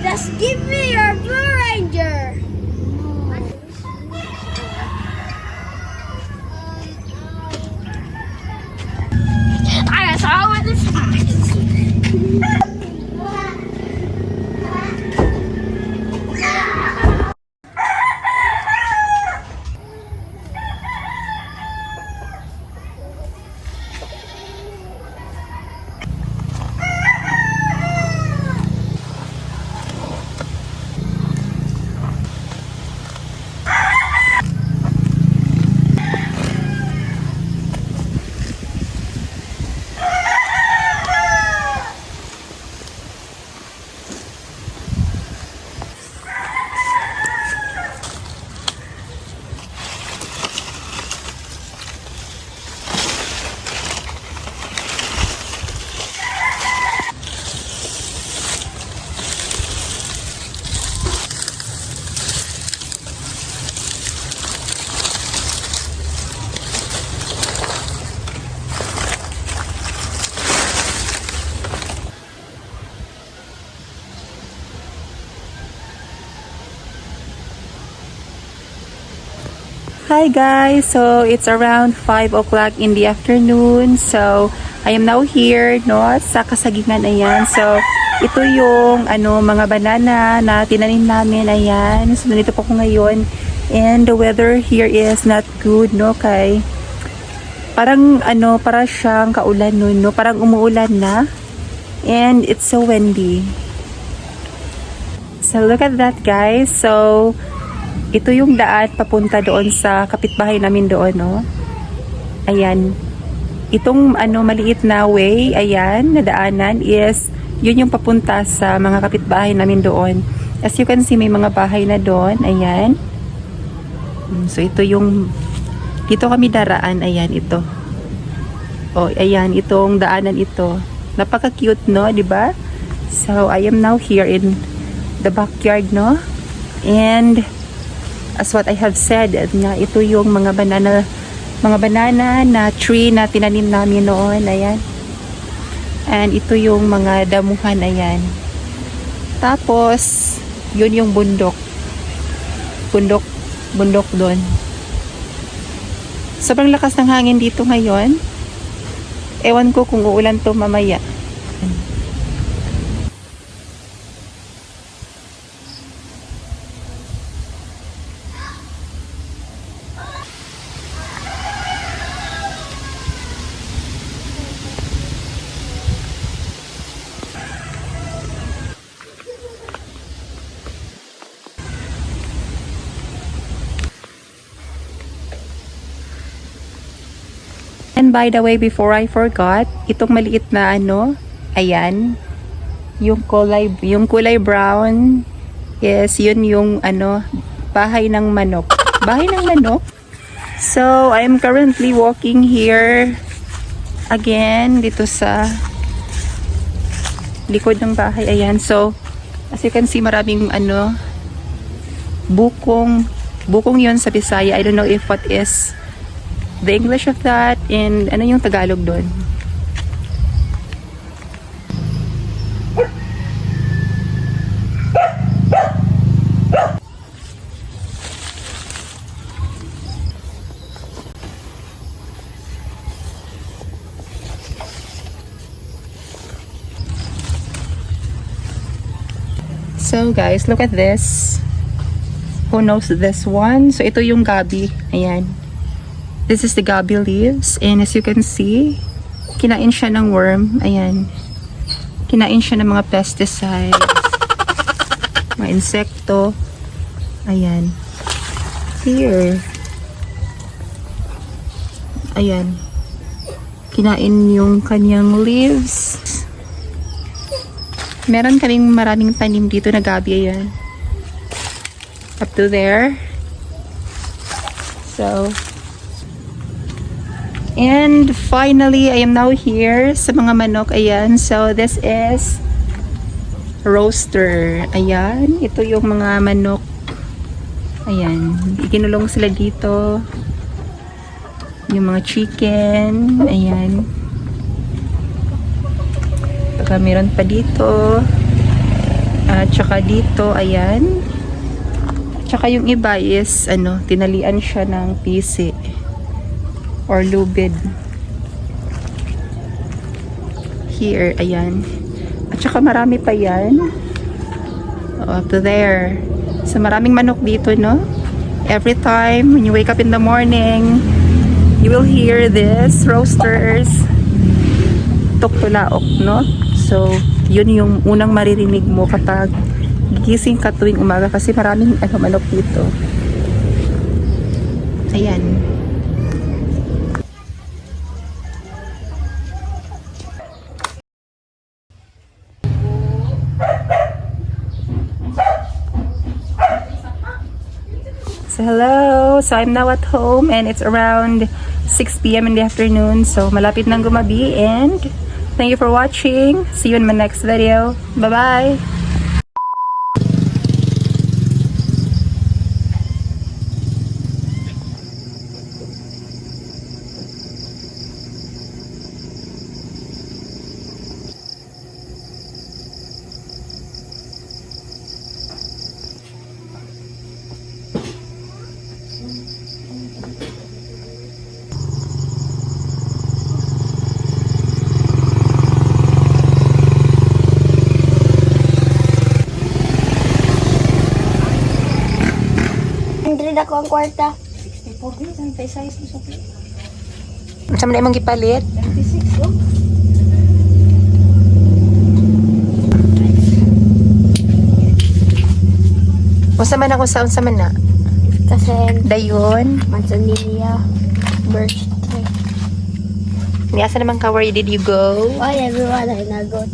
Just give me your Blue Ranger. Dinosaur with the eyes. Hi guys! So, it's around 5 o'clock in the afternoon. So, I am now here, no, sa kasagingan, ayan. So, ito yung, ano, mga banana na tinanim namin, ayan. So, nandito po ko ngayon. And the weather here is not good, no, kay parang, ano, para siyang kaulan nun, no, parang umuulan na. And it's so windy. So, look at that, guys. So, ito yung daan papunta doon sa kapitbahay namin doon, no? Ayan. Itong ano maliit na way, ayan, na daanan is yun yung papunta sa mga kapitbahay namin doon. As you can see, may mga bahay na doon. Ayan. Mm, So, ito yung dito kami daraan. Ayan, ito. Oh, ayan, itong daanan ito. Napaka-cute, no? ba? So, I am now here in the backyard, no? And as what I have said na ito yung mga banana mga banana na tree na tinanim namin noon ayan. And ito yung mga damuhan ayan. Tapos yun yung bundok. Bundok bundok doon. Sobrang lakas ng hangin dito ngayon. Ewan ko kung uulan to mamaya And by the way, before I forgot, itong maliit na ano, ayan, yung kulay, yung kulay brown, yes, yun yung ano, bahay ng manok. Bahay ng manok? So, I'm currently walking here again dito sa likod ng bahay. Ayan, so, as you can see, maraming ano, bukong, bukong yun sa Bisaya. I don't know if what is the English of that and ano yung Tagalog doon. So guys, look at this. Who knows this one? So ito yung gabi. Ayan. This is the gabi leaves. And as you can see, kinain siya ng worm. Ayan. Kinain siya ng mga pesticides. mga insekto. Ayan. Here. Ayan. Kinain yung kanyang leaves. Meron kaming maraming tanim dito na gabi. Ayan. Up to there. So, And finally, I am now here sa mga manok. Ayan. So, this is roaster. Ayan. Ito yung mga manok. Ayan. Ikinulong sila dito. Yung mga chicken. Ayan. Saka meron pa dito. At saka dito, ayan. Tsaka yung iba is, ano, tinalian siya ng pisi. Or lubid. Here, ayan. At saka marami pa yan. Up there. So maraming manok dito, no? Every time when you wake up in the morning, you will hear this roasters tuktulaok, no? So, yun yung unang maririnig mo kapag gigising ka tuwing umaga kasi maraming ano, manok dito. Ayan. So hello, so I'm now at home and it's around 6 p.m. in the afternoon. So malapit nang gumabi and thank you for watching. See you in my next video. Bye-bye! Hundred ako ang kwarta. Sa man imong gipalit? Unsa man ako sa unsa man na? Kasi Dayon. Manzanilla birthday. Niasa naman ka where did you go? Why everyone I nagot?